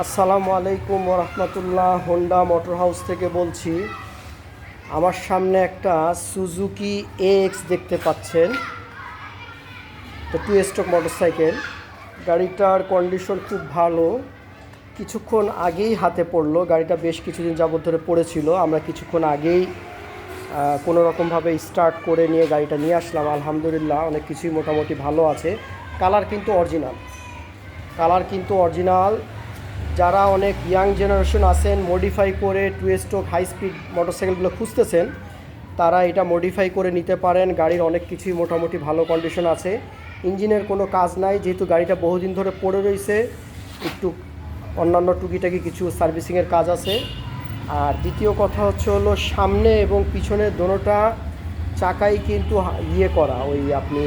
আসসালামু আলাইকুম রহমতুল্লাহ Honda motor house থেকে বলছি, আমার সামনে একটা সুজুকি এক্স দেখতে পাচ্ছেন। তো টু স্ট্রোক মোটরসাইকেল গাড়িটার কন্ডিশন খুব ভালো। কিছুক্ষণ আগেই হাতে পড়ল। গাড়িটা বেশ কিছুদিন যাবত ধরে পড়েছিল। আমরা কিছুক্ষণ আগেই কোনো রকমভাবে স্টার্ট করে নিয়ে গাড়িটা নিয়ে আসলাম। আলহামদুলিল্লাহ অনেক কিছুই মোটামুটি ভালো আছে। কালার কিন্তু অরিজিনাল কালার কিন্তু অরিজিনাল যারা অনেক ইয়াং জেনারেশন আছেন মডিফাই করে টু স্ট্রোক হাই স্পিড মোটরসাইকেলগুলো খুঁজতেছেন, তারা এটা মডিফাই করে নিতে পারেন। গাড়ির অনেক কিছুই মোটামুটি ভালো কন্ডিশন আছে। ইঞ্জিনের কোনো কাজ নাই, যেহেতু গাড়িটা বহুদিন ধরে পড়ে রয়েছে, একটু অন্যান্য টুকিটাকি কিছু সার্ভিসিংয়ের কাজ আছে। আর দ্বিতীয় কথা হচ্ছে হলো সামনে এবং পিছনে দোনোটা চাকাই কিন্তু ইয়ে করা, ওই আপনি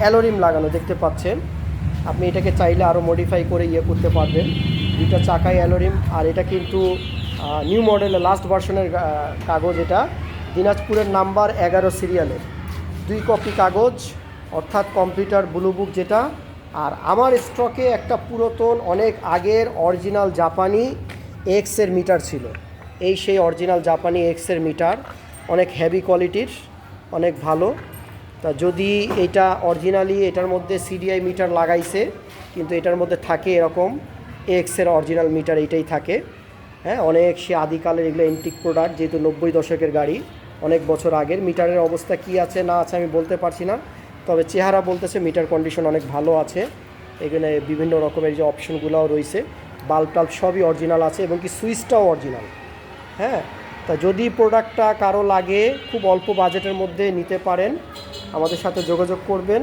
অ্যালোরিম লাগানো দেখতে পাচ্ছেন। আপনি এটাকে চাইলে আরও মডিফাই করে ইয়ে করতে পারবেন। দুইটা চাকাই অ্যালোরিম, আর এটা কিন্তু নিউ মডেলের লাস্ট ভার্সনের কাগজ এটা। দিনাজপুরের নাম্বার এগারো সিরিয়ালের। দুই কপি কাগজ, অর্থাৎ কম্পিউটার ব্লু বুক যেটা। আর আমার স্টকে একটা পুরাতন, অনেক আগের অরিজিনাল জাপানি এক্সের মিটার ছিল। এই সেই অরিজিনাল জাপানি এক্সের মিটার অনেক হেভি কোয়ালিটির অনেক ভালো। তা যদি এটা অরিজিনালি এটার মধ্যে সিডিআই মিটার লাগাইছে, কিন্তু এটার মধ্যে থাকে এরকম এক্সের অরিজিনাল মিটার এইটাই থাকে। হ্যাঁ অনেক সে আদিকালের এগুলো এন্টিক প্রোডাক্ট যেহেতু নব্বই দশকের গাড়ি, অনেক বছর আগের। মিটারের অবস্থা কি আছে, না আছে, আমি বলতে পারছি না। তবে চেহারা বলতেছে মিটার কন্ডিশন অনেক ভালো আছে। এখানে বিভিন্ন রকমের যে অপশনগুলোও রয়েছে। বাল্ব টাল্ব সবই অরিজিনাল আছে এবং কি সুইচটাও অরিজিনাল হ্যাঁ তা যদি প্রোডাক্টটা কারও লাগে, খুব অল্প বাজেটের মধ্যে নিতে পারেন। আমাদের সাথে যোগাযোগ করবেন।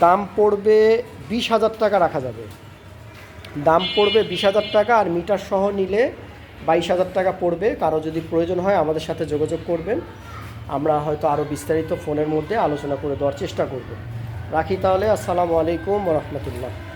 দাম পড়বে বিশ হাজার টাকা রাখা যাবে। দাম পড়বে বিশ হাজার টাকা আর মিটার সহ নিলে বাইশ হাজার টাকা পড়বে। কারও যদি প্রয়োজন হয় আমাদের সাথে যোগাযোগ করবেন। আমরা হয়তো আরও বিস্তারিত ফোনের মধ্যে আলোচনা করে দেওয়ার চেষ্টা করব। রাখি তাহলে। আসসালামু আলাইকুম রহমতুল্লাহ।